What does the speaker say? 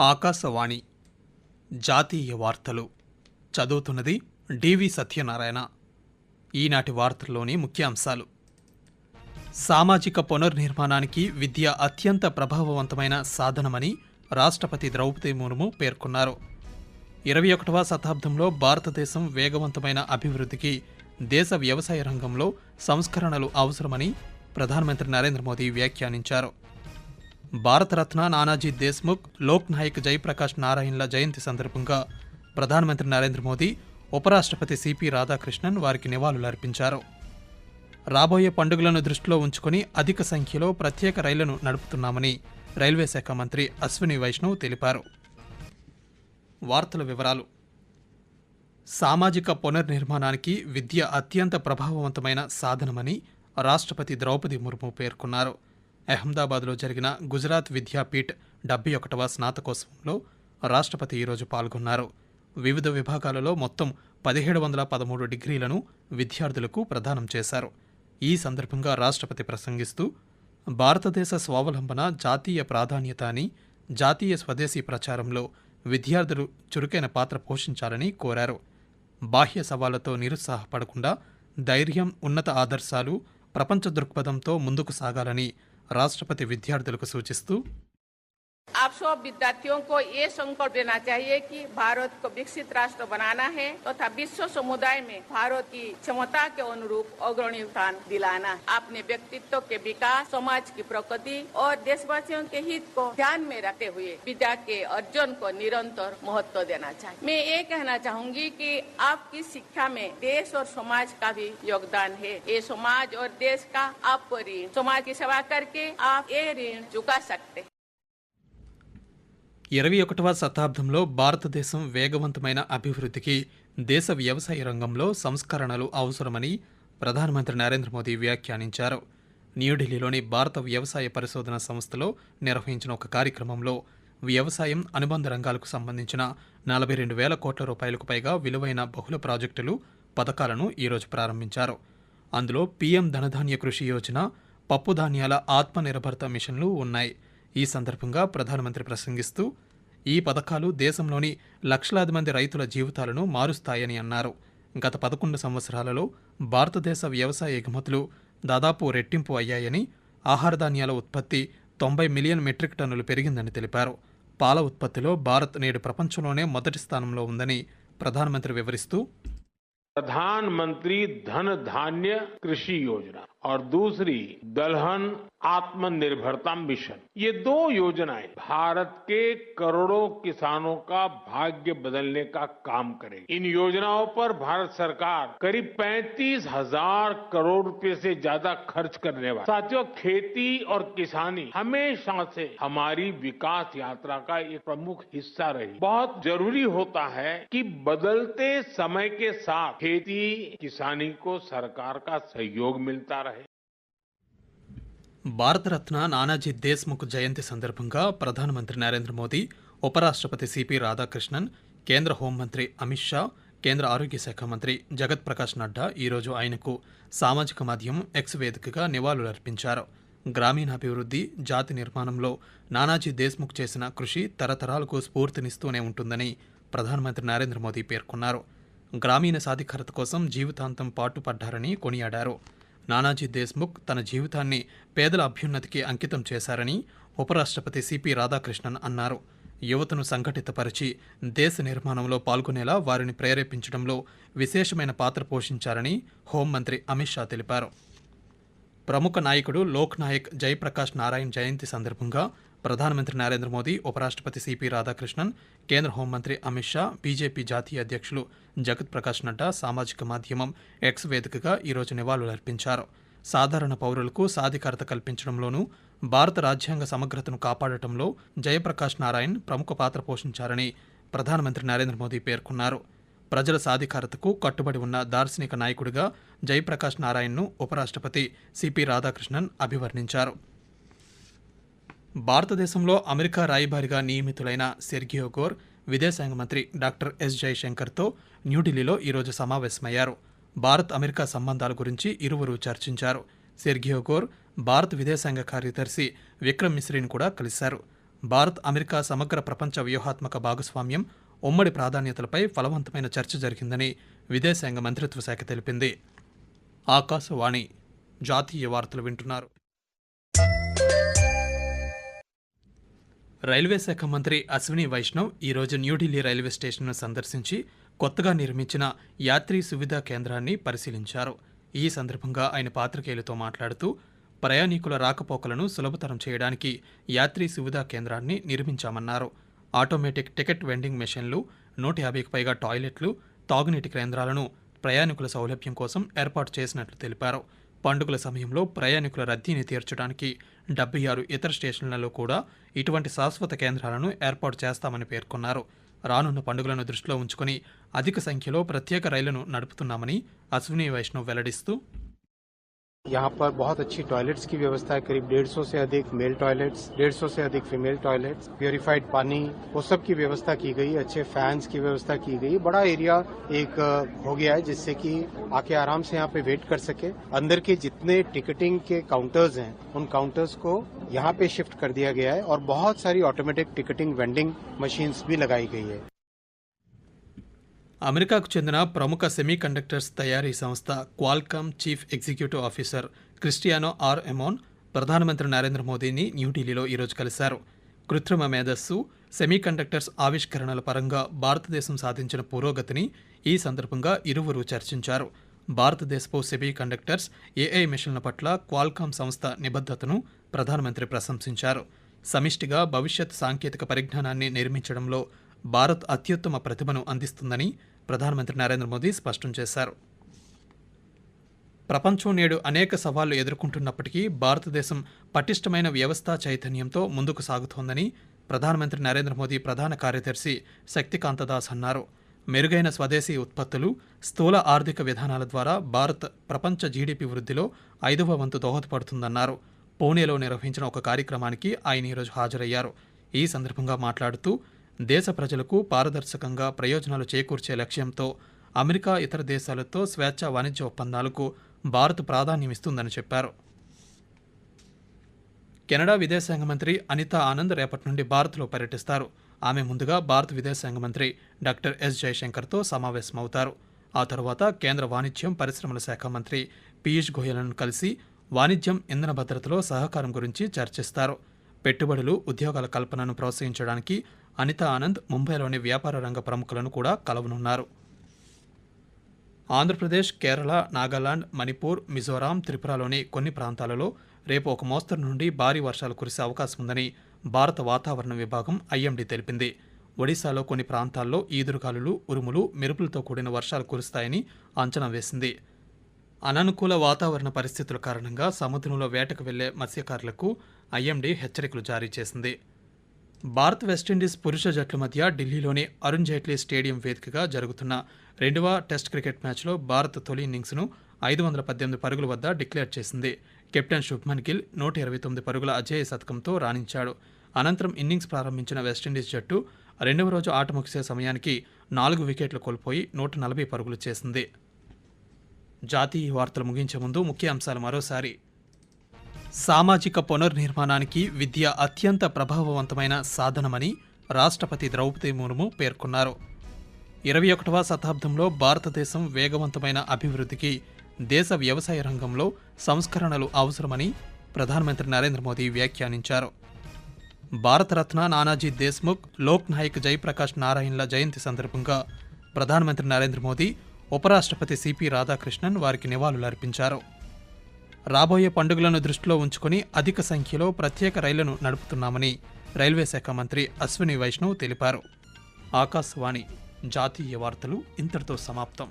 ఆకాశవాణి. జాతీయ వార్తలు. చదువుతున్నది డివి సత్యనారాయణ. ఈనాటి వార్తల్లోని ముఖ్యాంశాలు. సామాజిక పునర్నిర్మాణానికి విద్య అత్యంత ప్రభావవంతమైన సాధనమని రాష్ట్రపతి ద్రౌపది ముర్ము పేర్కొన్నారు. ఇరవై ఒకటవ శతాబ్దంలో భారతదేశం వేగవంతమైన అభివృద్ధికి దేశ వ్యవసాయ రంగంలో సంస్కరణలు అవసరమని ప్రధానమంత్రి నరేంద్ర మోదీ వ్యాఖ్యానించారు. భారతరత్న నానాజీ దేశ్ముఖ్ లోక్ నాయక్ జయప్రకాష్ నారాయణ్ల జయంతి సందర్భంగా ప్రధానమంత్రి నరేంద్ర మోదీ ఉపరాష్ట్రపతి సిపి రాధాకృష్ణన్ వారికి నివాళులర్పించారు రాబోయే పండుగలను దృష్టిలో ఉంచుకొని అధిక సంఖ్యలో ప్రత్యేక రైళ్ళను నడుపుతున్నామని రైల్వే శాఖ మంత్రి అశ్విని వైష్ణవ్ తెలిపారు. వార్తల వివరాలు. సామాజిక పునర్నిర్మాణానికి విద్య అత్యంత ప్రభావవంతమైన సాధనమని రాష్ట్రపతి ద్రౌపది ముర్ము పేర్కొన్నారు. అహ్మదాబాద్లో జరిగిన గుజరాత్ విద్యాపీఠ్ డెబ్బై ఒకటవ స్నాతకోత్సవంలో రాష్ట్రపతి ఈరోజు పాల్గొన్నారు. వివిధ విభాగాలలో మొత్తం పదిహేడు వందల పదమూడు డిగ్రీలను విద్యార్థులకు ప్రదానం చేశారు. ఈ సందర్భంగా రాష్ట్రపతి ప్రసంగిస్తూ భారతదేశ స్వావలంబన జాతీయ ప్రాధాన్యత అని జాతీయ స్వదేశీ ప్రచారంలో విద్యార్థులు చురుకైన పాత్ర పోషించాలని కోరారు. బాహ్య సవాళ్ళతో నిరుత్సాహపడకుండా ధైర్యం ఉన్నత ఆదర్శాలు ప్రపంచ దృక్పథంతో ముందుకు సాగాలని రాష్ట్రపతి విద్యార్థులకు సూచిస్తూ आप सब विद्यार्थियों को ये संकल्प लेना चाहिए कि भारत को विकसित राष्ट्र बनाना है तथा तो विश्व समुदाय में भारत की क्षमता के अनुरूप अग्रणी स्थान दिलाना। अपने व्यक्तित्व के विकास, समाज की प्रगति और देशवासियों के हित को ध्यान में रखते हुए विद्या के अर्जन को निरंतर महत्व देना चाहिए। मैं ये कहना चाहूँगी कि आपकी शिक्षा में देश और समाज का भी योगदान है। ये समाज और देश का आप ऋण, समाज की सेवा करके आप ये ऋण चुका सकते ఇరవై ఒకటవ శతాబ్దంలో భారతదేశం వేగవంతమైన అభివృద్ధికి దేశ వ్యవసాయ రంగంలో సంస్కరణలు అవసరమని ప్రధానమంత్రి నరేంద్ర మోదీ వ్యాఖ్యానించారు. న్యూఢిల్లీలోని భారత వ్యవసాయ పరిశోధన సంస్థలో నిర్వహించిన ఒక కార్యక్రమంలో వ్యవసాయం అనుబంధ రంగాలకు సంబంధించిన నలభై రెండు వేల కోట్ల రూపాయలకు పైగా విలువైన బహుళ ప్రాజెక్టులు పథకాలను ఈరోజు ప్రారంభించారు. అందులో పీఎం ధనధాన్య కృషి యోజన పప్పు ధాన్యాల ఆత్మనిర్భరత మిషన్లు ఉన్నాయి. ఈ సందర్భంగా ప్రధానమంత్రి ప్రసంగిస్తూ ఈ పథకాలు దేశంలోని లక్షలాది మంది రైతుల జీవితాలను మారుస్తాయని అన్నారు. గత పదకొండు సంవత్సరాలలో భారతదేశ వ్యవసాయ ఎగుమతులు దాదాపు రెట్టింపు అయ్యాయని ఆహార ధాన్యాల ఉత్పత్తి తొంభై మిలియన్ మెట్రిక్ టన్నులు పెరిగిందని తెలిపారు. పాల ఉత్పత్తిలో భారత్ నేడు ప్రపంచంలోనే మొదటి స్థానంలో ఉందని ప్రధానమంత్రి వివరిస్తూ ప్రధానమంత్రి ధన ధాన్య కృషి యోజన. और दूसरी दलहन आत्मनिर्भरता मिशन। ये दो योजनाएँ भारत के करोड़ों किसानों का भाग्य बदलने का काम करेगी। इन योजनाओं पर भारत सरकार करीब पैंतीस हज़ार करोड़ रुपए से ज़्यादा खर्च करने वाली साथियों, खेती और किसानी हमेशा से हमारी विकास यात्रा का एक प्रमुख हिस्सा रही। बहुत ज़रूरी होता है कि बदलते समय के साथ खेती किसानी को सरकार का सहयोग मिलता रहे। భారతరత్న నానాజీ దేశ్ముఖ్ జయంతి సందర్భంగా ప్రధానమంత్రి నరేంద్ర మోదీ ఉపరాష్ట్రపతి సిపి రాధాకృష్ణన్ కేంద్ర హోంమంత్రి అమిత్ షా కేంద్ర ఆరోగ్య శాఖ మంత్రి జగత్ ప్రకాష్ నడ్డా ఈరోజు ఆయనకు సామాజిక మాధ్యమం ఎక్స్ వేదికగా నివాళులర్పించారు. గ్రామీణాభివృద్ధి జాతి నిర్మాణంలో నానాజీ దేశ్ముఖ్ చేసిన కృషి తరతరాలకు స్ఫూర్తినిస్తూనే ఉంటుందని ప్రధానమంత్రి నరేంద్ర మోదీ పేర్కొన్నారు. గ్రామీణ సాధికారత కోసం జీవితాంతం పాటుపడ్డారని కొనియాడారు. నానాజీ దేశ్ముఖ్ తన జీవితాన్ని పేదల అభ్యున్నతికి అంకితం చేశారని ఉపరాష్ట్రపతి సిపి రాధాకృష్ణన్ అన్నారు. యువతను సంఘటితపరిచి దేశ నిర్మాణంలో పాల్గొనేలా వారిని ప్రేరేపించడంలో విశేషమైన పాత్ర పోషించారని హోంమంత్రి అమిత్ షా తెలిపారు. ప్రముఖ నాయకుడు లోక్ నాయక్ జయప్రకాష్ నారాయణ్ జయంతి సందర్భంగా ప్రధానమంత్రి నరేంద్ర మోదీ ఉపరాష్ట్రపతి సిపి రాధాకృష్ణన్ కేంద్ర హోంమంత్రి అమిత్ షా బీజేపీ జాతీయ అధ్యక్షులు జగత్ ప్రకాష్ నడ్డా సామాజిక మాధ్యమం ఎక్స్ వేదికగా ఈరోజు నివాళులర్పించారు సాధారణ పౌరులకు సాధికారత కల్పించడంలోనూ భారత రాజ్యాంగ సమగ్రతను కాపాడటంలో జయప్రకాష్ నారాయణ్ ప్రముఖ పాత్ర పోషించారని ప్రధానమంత్రి నరేంద్ర మోదీ పేర్కొన్నారు. ప్రజల సాధికారతకు కట్టుబడి ఉన్న దార్శనిక నాయకుడిగా జయప్రకాష్ నారాయణ్ను ఉపరాష్ట్రపతి సిపి రాధాకృష్ణన్ అభివర్ణించారు. భారతదేశంలో అమెరికా రాయబారిగా నియమితులైన సెర్గియో గోర్ విదేశాంగ మంత్రి డాక్టర్ ఎస్ జయశంకర్తో న్యూఢిల్లీలో ఈరోజు సమావేశమయ్యారు. భారత్ అమెరికా సంబంధాల గురించి ఇరువురు చర్చించారు. సెర్గియో గోర్ భారత్ విదేశాంగ కార్యదర్శి విక్రమ్ మిశ్రీని కూడా కలిశారు. భారత్ అమెరికా సమగ్ర ప్రపంచ వ్యూహాత్మక భాగస్వామ్యం ఉమ్మడి ప్రాధాన్యతలపై ఫలవంతమైన చర్చ జరిగిందని విదేశాంగ మంత్రిత్వ శాఖ తెలిపింది. ఆకాశవాణి జాతీయ వార్తలు వింటున్నారు. రైల్వే శాఖ మంత్రి అశ్విని వైష్ణవ్ ఈరోజు న్యూఢిల్లీ రైల్వే స్టేషన్ను సందర్శించి కొత్తగా నిర్మించిన యాత్రీ సువిధా కేంద్రాన్ని పరిశీలించారు. ఈ సందర్భంగా ఆయన పాత్రికేయులతో మాట్లాడుతూ ప్రయాణికుల రాకపోకలను సులభతరం చేయడానికి యాత్రీ సువిధా కేంద్రాన్ని నిర్మించామన్నారు. ఆటోమేటిక్ టికెట్ వెండింగ్ మెషిన్లు నూట యాభైకి పైగా టాయిలెట్లు తాగునీటి కేంద్రాలను ప్రయాణికుల సౌలభ్యం కోసం ఏర్పాటు చేసినట్లు తెలిపారు. పండుగల సమయంలో ప్రయాణికుల రద్దీని తీర్చడానికి డెబ్బై ఆరు ఇతర స్టేషన్లలో కూడా ఇటువంటి శాశ్వత కేంద్రాలను ఏర్పాటు చేస్తామని పేర్కొన్నారు. రానున్న పండుగలను దృష్టిలో ఉంచుకుని అధిక సంఖ్యలో ప్రత్యేక రైళ్ళను నడుపుతున్నామని అశ్విని వైష్ణవ్ వెల్లడిస్తూ यहाँ पर बहुत अच्छी टॉयलेट्स की व्यवस्था है। करीब 150 से अधिक मेल टॉयलेट्स 150 से अधिक फीमेल टॉयलेट्स प्योरीफाइड पानी, वो सब की व्यवस्था की गई, अच्छे फैंस की व्यवस्था की गई। बड़ा एरिया एक हो गया है जिससे कि आके आराम से यहाँ पे वेट कर सके। अंदर के जितने टिकटिंग के काउंटर्स हैं, उन काउंटर्स को यहाँ पे शिफ्ट कर दिया गया है और बहुत सारी ऑटोमेटिक टिकटिंग वेंडिंग मशीन्स भी लगाई गई है। అమెరికాకు చెందిన ప్రముఖ సెమీకండక్టర్స్ తయారీ సంస్థ Qualcomm chief executive officer Cristiano R Amon ప్రధానమంత్రి నరేంద్ర మోదీని న్యూఢిల్లీలో ఈరోజు కలిశారు. కృత్రిమ మేధస్సు సెమీకండక్టర్స్ ఆవిష్కరణల పరంగా భారతదేశం సాధించిన పురోగతిని ఈ సందర్భంగా ఇరువురు చర్చించారు. భారతదేశపు సెమీ కండక్టర్స్ ఏఐ మిషన్ల పట్ల క్వాల్కామ్ సంస్థ నిబద్ధతను ప్రధానమంత్రి ప్రశంసించారు. సమిష్టిగా భవిష్యత్ సాంకేతిక పరిజ్ఞానాన్ని నిర్మించడంలో భారత్ అత్యుత్తమ ప్రతిభను అందిస్తుందని ప్రధానమంత్రి నరేంద్ర మోదీ స్పష్టం చేశారు. ప్రపంచం నేడు అనేక సవాళ్ళు ఎదుర్కొంటున్నప్పటికీ భారతదేశం పటిష్టమైన వ్యవస్థా చైతన్యంతో ముందుకు సాగుతోందని ప్రధానమంత్రి నరేంద్ర మోదీ ప్రధాన కార్యదర్శి శక్తికాంత దాస్ అన్నారు. మెరుగైన స్వదేశీ ఉత్పత్తులు స్థూల ఆర్థిక విధానాల ద్వారా భారత్ ప్రపంచ జీడిపి వృద్ధిలో ఐదవ వంతు దోహదపడుతుందన్నారు. పూణేలో నిర్వహించిన ఒక కార్యక్రమానికి ఆయన ఈరోజు హాజరయ్యారు. ఈ సందర్భంగా మాట్లాడుతూ దేశ ప్రజలకు పారదర్శకంగా ప్రయోజనాలు చేకూర్చే లక్ష్యంతో అమెరికా ఇతర దేశాలతో స్వేచ్ఛ వాణిజ్య ఒప్పందాలకు భారత్ ప్రాధాన్యమిస్తుందని చెప్పారు. కెనడా విదేశాంగ మంత్రి అనితా ఆనంద్ రేపటి నుండి భారత్లో పర్యటిస్తారు. ఆమె ముందుగా భారత విదేశాంగ మంత్రి డాక్టర్ ఎస్ జయశంకర్తో సమావేశమవుతారు. ఆ తర్వాత కేంద్ర వాణిజ్యం పరిశ్రమల శాఖ మంత్రి పీయూష్ గోయల్ను కలిసి వాణిజ్యం ఇంధన భద్రతలో సహకారం గురించి చర్చిస్తారు. పెట్టుబడులు ఉద్యోగాల కల్పనను ప్రోత్సహించడానికి అనితా ఆనంద్ ముంబైలోని వ్యాపార రంగ ప్రముఖులను కూడా కలవనున్నారు. ఆంధ్రప్రదేశ్ కేరళ నాగాలాండ్ మణిపూర్ మిజోరాం త్రిపురలోని కొన్ని ప్రాంతాలలో రేపు ఒక మోస్తరు నుండి భారీ వర్షాలు కురిసే అవకాశం ఉందని భారత వాతావరణ విభాగం ఐఎండీ తెలిపింది. ఒడిశాలో కొన్ని ప్రాంతాల్లో ఈదురుగాలులు ఉరుములు మెరుపులతో కూడిన వర్షాలు కురుస్తాయని అంచనా వేసింది. అననుకూల వాతావరణ పరిస్థితుల కారణంగా సముద్రంలో వేటకు వెళ్ళే మత్స్యకారులకు ఐఎండీ హెచ్చరికలు జారీ చేసింది. భారత్ వెస్టిండీస్ పురుష జట్ల మధ్య ఢిల్లీలోని అరుణ్ జైట్లీ స్టేడియం వేదికగా జరుగుతున్న రెండవ టెస్ట్ క్రికెట్ మ్యాచ్లో భారత్ తొలి ఇన్నింగ్స్ను ఐదు వందల పద్దెనిమిది పరుగుల వద్ద డిక్లేర్ చేసింది. కెప్టెన్ శుభ్మన్ గిల్ నూట ఇరవై తొమ్మిది పరుగుల అజేయ శతకంతో రాణించాడు. అనంతరం ఇన్నింగ్స్ ప్రారంభించిన వెస్టిండీస్ జట్టు రెండవ రోజు ఆట ముగిసే సమయానికి నాలుగు వికెట్లు కోల్పోయి నూట నలభై పరుగులు చేసింది. జాతీయ వార్తలు ముగించే ముందు ముఖ్య అంశాలు మరోసారి. సామాజిక పునర్నిర్మాణానికి విద్య అత్యంత ప్రభావవంతమైన సాధనమని రాష్ట్రపతి ద్రౌపది ముర్ము పేర్కొన్నారు. ఇరవై ఒకటవ శతాబ్దంలో భారతదేశం వేగవంతమైన అభివృద్ధికి దేశ వ్యవసాయ రంగంలో సంస్కరణలు అవసరమని ప్రధానమంత్రి నరేంద్ర మోదీ వ్యాఖ్యానించారు. భారతరత్న నానాజీ దేశ్ముఖ్ లోక్ నాయక్ జయప్రకాష్ నారాయణ్ల జయంతి సందర్భంగా ప్రధానమంత్రి నరేంద్ర మోదీ ఉపరాష్ట్రపతి సిపి రాధాకృష్ణన్ వారికి నివాళులర్పించారు. రాబోయే పండుగలను దృష్టిలో ఉంచుకొని అధిక సంఖ్యలో ప్రత్యేక రైళ్ళను నడుపుతున్నామని రైల్వే శాఖ మంత్రి అశ్విని వైష్ణవ్ తెలిపారు. ఆకాశవాణి జాతీయ వార్తలు ఇంతటితో సమాప్తం.